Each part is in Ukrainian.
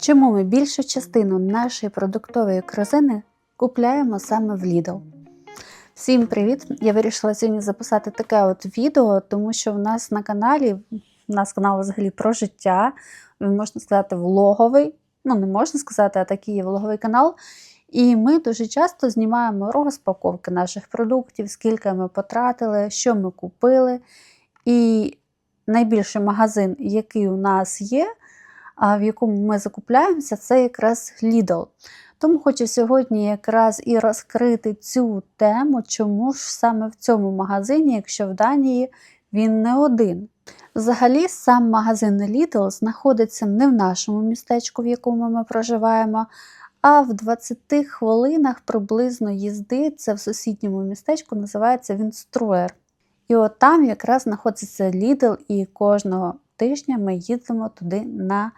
Чому ми більшу частину нашої продуктової корзини купляємо саме в Lidl? Всім привіт! Я вирішила сьогодні записати таке от відео, тому що в нас на каналі, у нас канал взагалі про життя, можна сказати, влоговий. Ну, не можна сказати, а такий є влоговий канал. І ми дуже часто знімаємо розпаковки наших продуктів, скільки ми потратили, що ми купили. І найбільший магазин, який у нас є, в якому ми закупляємося, це якраз Lidl. Тому хочу сьогодні якраз і розкрити цю тему, чому ж саме в цьому магазині, якщо в Данії він не один. Взагалі, сам магазин Lidl знаходиться не в нашому містечку, в якому ми проживаємо, а в 20 хвилинах приблизно їзди. Це в сусідньому містечку, називається він Струер. І от там якраз знаходиться Lidl, і кожного тижня ми їздимо туди на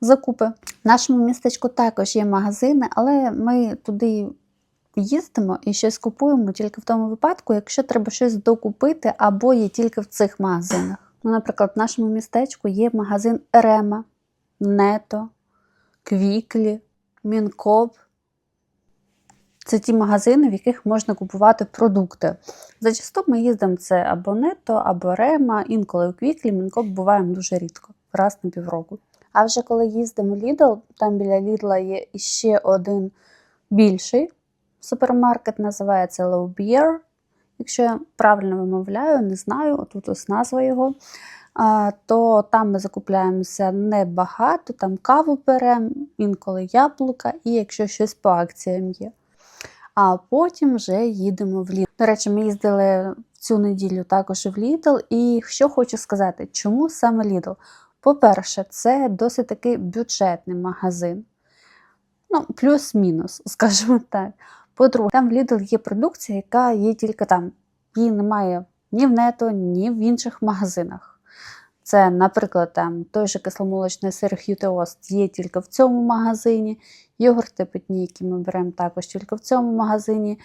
закупи. В нашому містечку також є магазини, але ми туди їздимо і щось купуємо тільки в тому випадку, якщо треба щось докупити або є тільки в цих магазинах. Ну, Наприклад, в нашому містечку є магазин Рема, Нето, Квіклі, Мінкоп. Це ті магазини, в яких можна купувати продукти. Зачасту ми їздимо це або Нето, або Рема, інколи у Квіклі, Мінкоп буваємо дуже рідко, раз на півроку. А вже коли їздимо в Lidl, там біля Lidl є ще один більший супермаркет, називається Beer. Якщо я правильно вимовляю, не знаю, тут ось назва його. То там ми закупляємося небагато, там каву беремо, інколи яблука, і якщо щось по акціям є. А потім вже їдемо в Lidl. До речі, ми їздили цю неділю також в Lidl. І що хочу сказати, чому саме Lidl? По-перше, це досить такий бюджетний магазин. Ну, плюс-мінус, скажімо так. По-друге, там в Lidl є продукція, яка є тільки там. Її немає ні в нето, ні в інших магазинах. Це, наприклад, там той же кисломолочний сир Х'ютеост є тільки в цьому магазині, йогурти питні, які ми беремо також тільки в цьому магазині,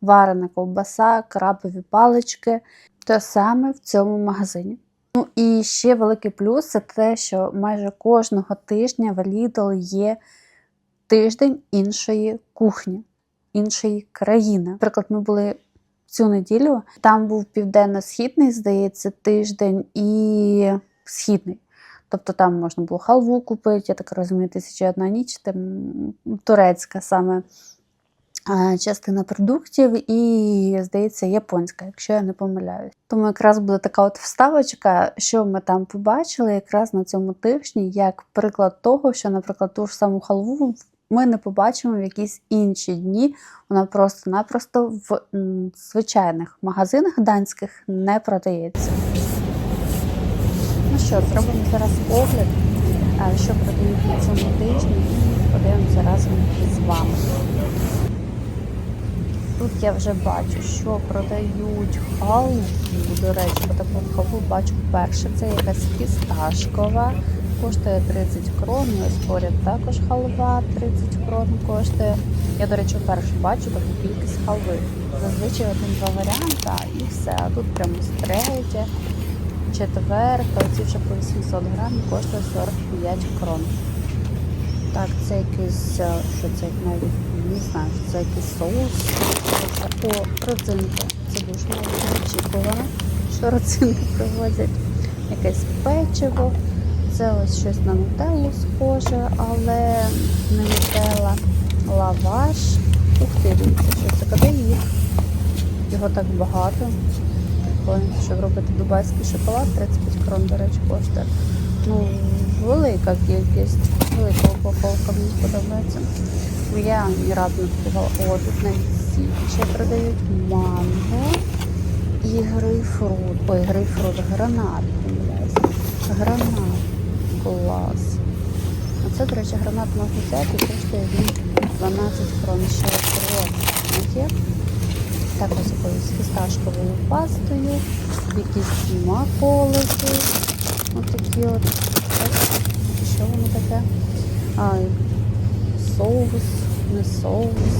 варена ковбаса, крабові палички, те саме в цьому магазині. Ну і ще великий плюс це те, що майже кожного тижня в Lidl є тиждень іншої кухні, іншої країни. Наприклад, ми були цю неділю, там був південно-східний, здається, тиждень і східний. Тобто там можна було халву купити, я так розумію, тисяча одна ніч, там турецька саме частина продуктів, і, здається, японська, якщо я не помиляюсь. Тому якраз буде така от вставочка, що ми там побачили якраз на цьому тижні, як приклад того, що, наприклад, ту ж саму халву ми не побачимо в якісь інші дні. Вона просто-напросто в звичайних магазинах данських не продається. Що, зробимо зараз огляд, що продають на цьому тижні, і подивимося разом з вами. Тут я вже бачу, що продають халву. До речі, таку халву бачу вперше. Це якась фісташкова, коштує 30 крон. Ось поряд також халва 30 крон коштує. Я, до речі, вперше бачу таку кількість халви. Зазвичай один-два варіанти і все. А тут прямо третя, четверта, оці вже по 800 грамів коштує 45 крон. Так, це якийсь, що це навіть не знаю, що це якийсь соус. О, родзинки. Це дуже неочікувано, що родзинки привозять. Якесь печиво. Це ось щось на нутеллу схоже, але не нутелла. Лаваш. Ух ти, дивіться, що це кадаїв. Його так багато. Щоб робити дубайський шоколад, 35 крон, до речі, коштує. Ну, велика кількість, велика упаковка, мені подобається. Я ні разу не купувала. О, тут навіть січі продають манго і грейпфрут. Ой, грейпфрут, гранат. Гранат. Клас. Оце, до речі, гранат можна взяти, коштує він 12 крон ще є. Так ось якоюсь фісташковою пастою, якісь маколики. Ось такі от. Що воно таке? А, соус, не соус.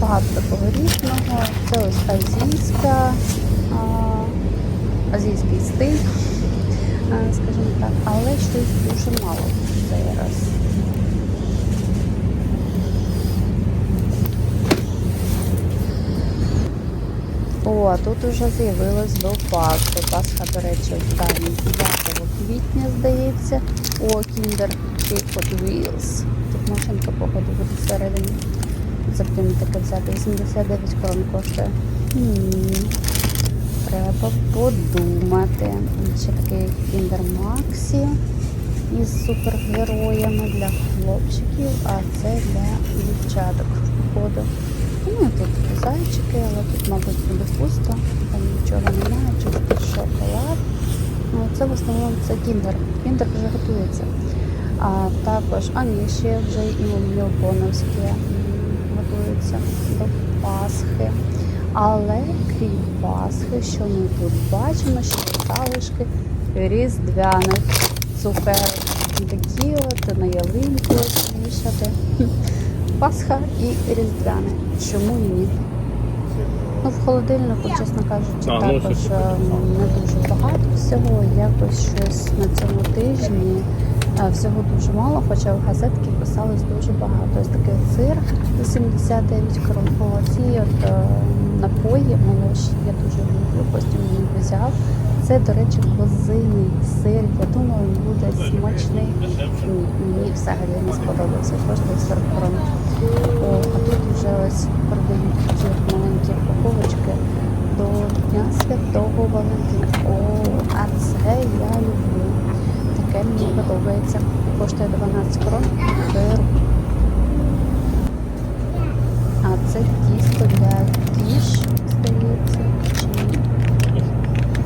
Багато такого різного. Це ось азійська, а, азійський стиль, скажімо так, але щось дуже мало цей раз. а тут уже з'явилось до Пасхи. Пасха, до речі, останній 9 квітня, здається. О, Kinder Hot Wheels. Тут машинка, походу, буде всередині. Потрібно таке взяти. 89 крон коштує. М, Треба подумати. Ще такий Kinder Maxi із супергероями для хлопчиків, а це для дівчаток. Походу. Ну, тут зайчики, але тут, мабуть, буде пусто, там нічого немає, чисто шоколад. Ну, це в основному це кіндер. Кіндер вже готується. А також, а ні, ще вже і Льобоновські готуються до Пасхи. Але крім Пасхи, що ми тут бачимо, ще залишки різдвяних цукерок. Такі от на ялинку вішати. Пасха і Різдвяне. Чому і ні? Ну, в холодильнику, чесно кажучи, А, ну, також е, не дуже багато всього. Якось щось на цьому тижні е, всього дуже мало, хоча в газетки писалось дуже багато. Ось такий сир за 79 крон. Ці от е, напої молочні я дуже люблю, потім мені взяв. Це, до речі, козиний сир. Я думаю, він буде смачний. Ні, Мені взагалі не сподобався. Коштує 40 крон. О, а тут вже ось продають такі маленькі упаковочки до Дня Святого Валентина. О, а це я люблю. Таке мені подобається. Коштує 12 крон. Беру. А це тісто для кіш, здається, чи ні?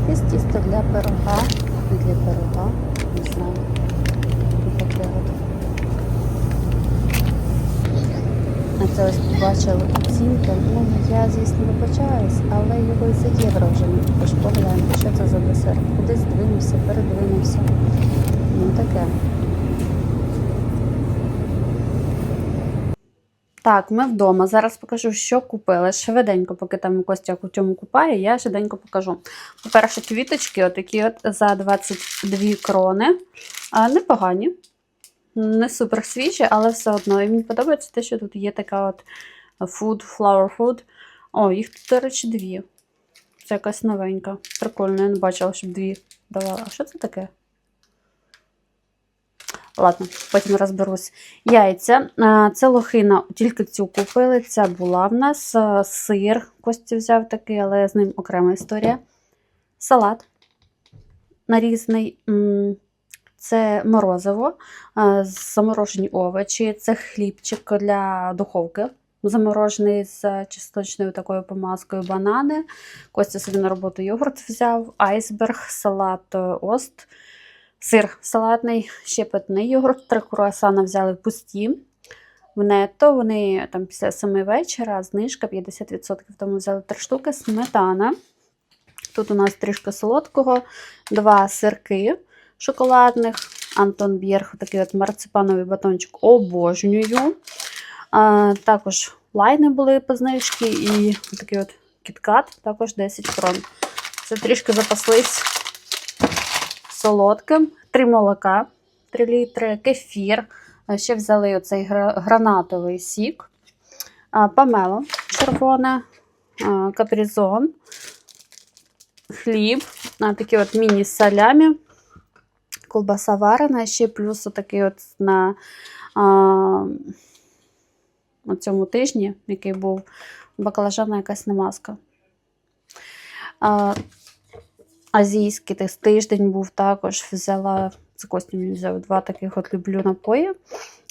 Якесь тісто для пирога. Не для пирога, не знаю. Тут таке от. А це ось побачили оцінки. Ну, я, звісно, вибачаюсь, але його і за євро вже не купиш. Погляньте, що це за десерт. Кудись двинувся, передвинувся. Ну таке. Так, ми вдома. Зараз покажу, що купили. Швиденько, поки там Костя у цьому купає, я швиденько покажу. По-перше, квіточки, отакі от за 22 крони. Непогані. Не супер свіжі, але все одно. І мені подобається те, що тут є така от food, flower food. О, їх тут, до речі, дві. Це якась новенька. Прикольно, я не бачила, щоб дві давала. А що це таке? Ладно, потім розберусь. Яйця. Це лохина, тільки цю купили. Ця була в нас. Сир. Костя взяв такий, але з ним окрема історія. Салат нарізний. Це морозиво, заморожені овочі, це хлібчик для духовки. Заморожений з чесночною такою помазкою банани. Костя собі на роботу йогурт взяв, айсберг, салат е, ост, сир салатний, ще питний йогурт, три круасана взяли пусті. В нетто вони там після 7 вечора, знижка 50%, тому взяли три штуки, сметана. Тут у нас трішки солодкого, два сирки шоколадних. Антон Бєрг, такий от марципановий батончик обожнюю. А, також лайни були по і такий от кіткат, також 10 крон. Це трішки запаслись солодким. Три молока, 3 літри, кефір. Ще взяли оцей гранатовий сік, памело червоне, капризон, хліб, такі от міні-салямі, колбаса варена, ще плюс такий от на а, на цьому тижні, який був баклажана якась намазка. А, азійський тиждень був також. Взяла, це Костя мені взяв два таких от люблю напої.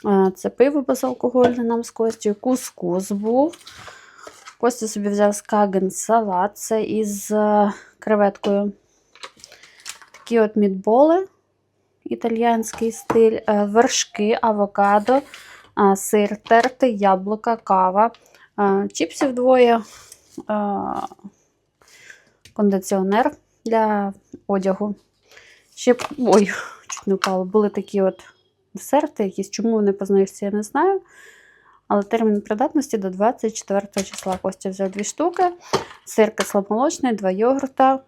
А, Це пиво безалкогольне нам з Костю, кускус був. Костя собі взяв скаген салат, це із е, креветкою. Такі от мідболи, італіянський стиль, е, вершки, авокадо, сир тертий, яблука, кава, чіпсів двоє, кондиціонер для одягу. Ще, ой, чуть не впало. Були такі от десерти, якісь, чому вони по знижці, я не знаю. Але термін придатності до 24 числа. Костя взяв дві штуки, сир кисломолочний, два йогурта.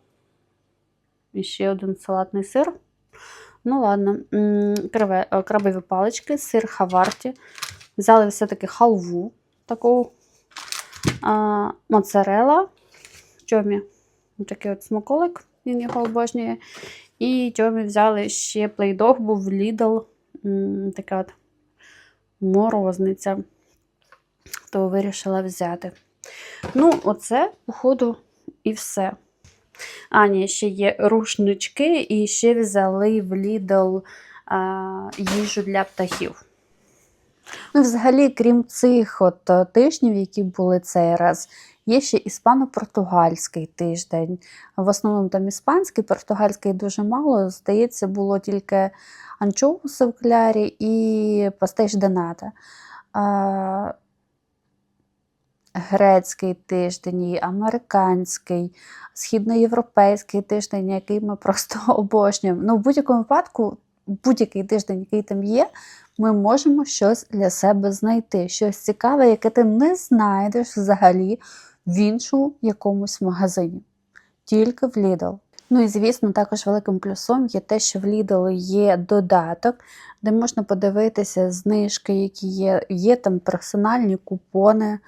І ще один салатний сир. Ну, ладно, е, крабові палички, сир хаварті. Взяли все-таки халву таку а, моцарела. Чомі Такий от смаколик, він його обожнює. І Тьомі взяли ще плейдог, був Lidl. Така от морозниця. То вирішила взяти. Ну, оце, походу, і все. А, ні, ще є рушнички, і ще взяли в Lidl їжу для птахів. Ну, взагалі, крім цих от е, тижнів, які були цей раз, є ще іспано-португальський тиждень. В основному там іспанський, португальський дуже мало. Здається, було тільки анчоуси в клярі і пастеж дената. Грецький тиждень, і американський, східноєвропейський тиждень, який ми просто обожнюємо. Ну, в будь-якому випадку, будь-який тиждень, який там є, ми можемо щось для себе знайти, щось цікаве, яке ти не знайдеш взагалі в іншому якомусь магазині, тільки в Lidl. Ну і звісно, також великим плюсом є те, що в Lidl є додаток, де можна подивитися знижки, які є. Є там персональні купони.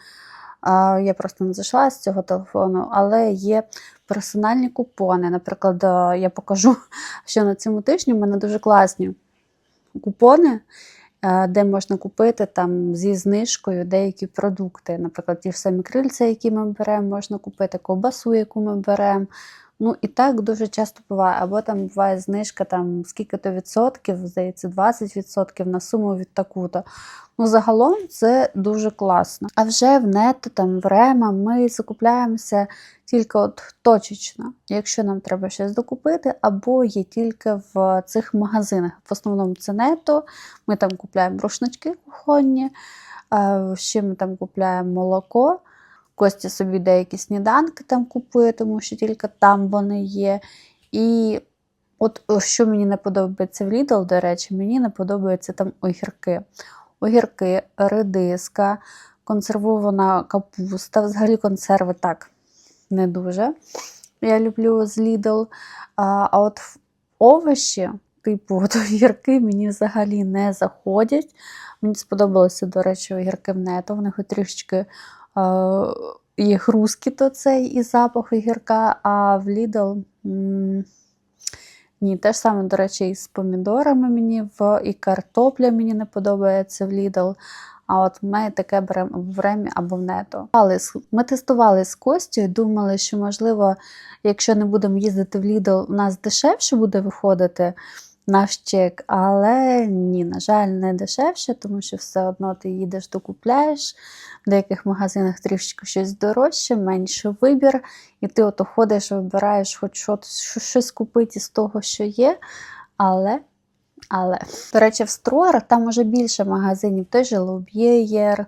Я просто не зайшла з цього телефону, але є персональні купони. Наприклад, я покажу, що на цьому тижні в мене дуже класні купони, де можна купити там зі знижкою деякі продукти. Наприклад, ті ж самі крильця, які ми беремо, можна купити, ковбасу, яку ми беремо. Ну і так дуже часто буває. Або там буває знижка там скільки-то відсотків, здається, 20% на суму від таку-то. Ну, загалом це дуже класно. А вже в нето, там в Рема ми закупляємося тільки от точечно, якщо нам треба щось докупити, або є тільки в цих магазинах. В основному це нето, ми там купляємо рушнички кухонні, ще ми там купляємо молоко. Костя собі деякі сніданки там купує, тому що тільки там вони є. І от що мені не подобається в Lidl, до речі, мені не подобаються там огірки. Огірки, редиска, консервована капуста. Взагалі консерви так не дуже. Я люблю з Lidl. А, от овочі, типу от огірки, мені взагалі не заходять. Мені сподобалося, до речі, огірки в нето. Вони хоч трішечки є хрускіт цей і запах огірка, а в Lidl ні, те ж саме, до речі, і з помідорами мені в і картопля мені не подобається в Lidl. А от ми таке беремо в ремі або в нето. Але ми тестували з Костю і думали, що, можливо, якщо не будемо їздити в Lidl, у нас дешевше буде виходити наш але ні, на жаль, не дешевше, тому що все одно ти їдеш, докупляєш. В деяких магазинах трішечки щось дорожче, менший вибір, і ти ото ходиш, вибираєш хоч щось, купити з того, що є. Але, але, до речі, в Строєр там уже більше магазинів, той же Лоб'єєр,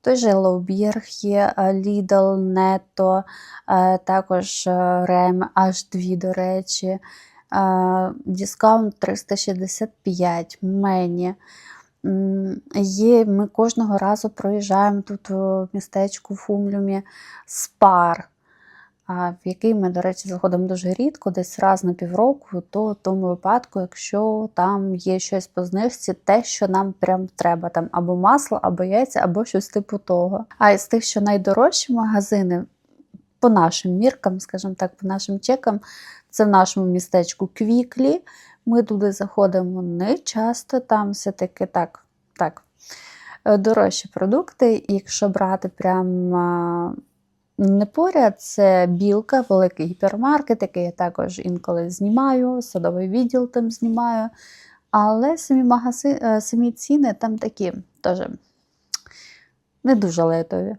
той же Лоб'єр є, Lidl, Netto, також Рем, аж дві, до речі. Дискаунт 365 мені. Є, Ми кожного разу проїжджаємо тут в містечку в Фумлюмі спар, в який ми, до речі, заходимо дуже рідко, десь раз на півроку, то в тому випадку, якщо там є щось по знижці, те, що нам прям треба, там або масло, або яйця, або щось типу того. А із тих, що найдорожчі магазини, по нашим міркам, скажімо так, по нашим чекам, це в нашому містечку Квіклі. Ми туди заходимо не часто, там все-таки так, так, е, дорожчі продукти. якщо брати прям не поряд, це білка, великий гіпермаркет, який я також інколи знімаю, садовий відділ там знімаю. Але самі магази, е, самі ціни там такі теж не дуже летові.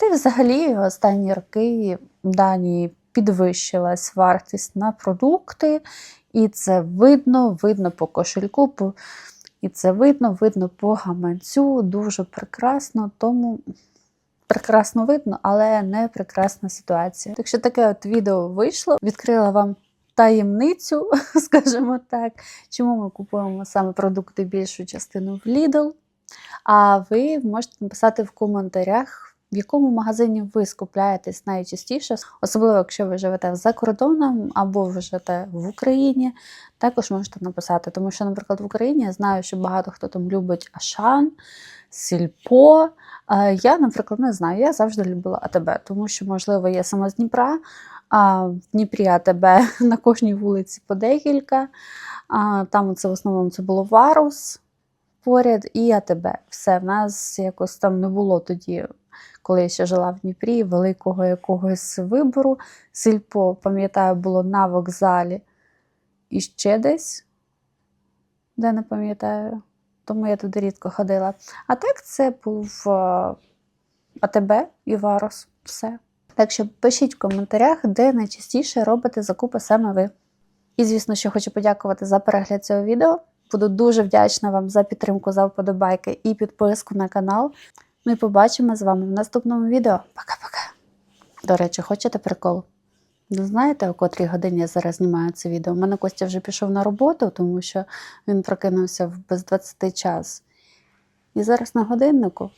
Та й взагалі останні роки в Данії підвищилась вартість на продукти, і це видно, видно по кошельку, і це видно, видно по гаманцю. Дуже прекрасно, тому прекрасно видно, але не прекрасна ситуація. Так що таке от відео вийшло, відкрила вам. Таємницю, скажімо так, чому ми купуємо саме продукти більшу частину в Lidl. А ви можете написати в коментарях, в якому магазині ви скупляєтесь найчастіше, особливо якщо ви живете за кордоном або ви живете в Україні, також можете написати. Тому що, наприклад, в Україні я знаю, що багато хто там любить Ашан, Сільпо. Я, наприклад, не знаю, я завжди любила АТБ, тому що, можливо, я сама з Дніпра. А в Дніпрі АТБ на кожній вулиці по декілька. Там це в основному це було Варус поряд і АТБ. Все, в нас якось там не було тоді, коли я ще жила в Дніпрі, великого якогось вибору. Сільпо, пам'ятаю, було на вокзалі і ще десь, де не пам'ятаю. Тому я туди рідко ходила. А так це був е, АТБ і Варус. Все. Так що пишіть в коментарях, де найчастіше робите закупи саме ви. І, звісно, що хочу подякувати за перегляд цього відео. Буду дуже вдячна вам за підтримку, за вподобайки і підписку на канал. Ми побачимо з вами в наступному відео. Пока-пока. До речі, хочете прикол? Не знаєте, о котрій годині я зараз знімаю це відео? У мене Костя вже пішов на роботу, тому що він прокинувся в без 20 час. І зараз на годиннику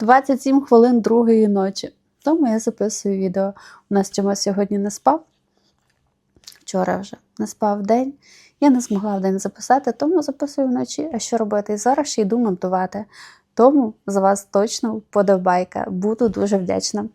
27 хвилин другої ночі. Тому я записую відео. У нас чомусь сьогодні не спав. Вчора вже не спав день. Я не змогла в день записати, тому записую вночі. А що робити? І зараз ще йду монтувати. Тому з вас точно вподобайка. Буду дуже вдячна.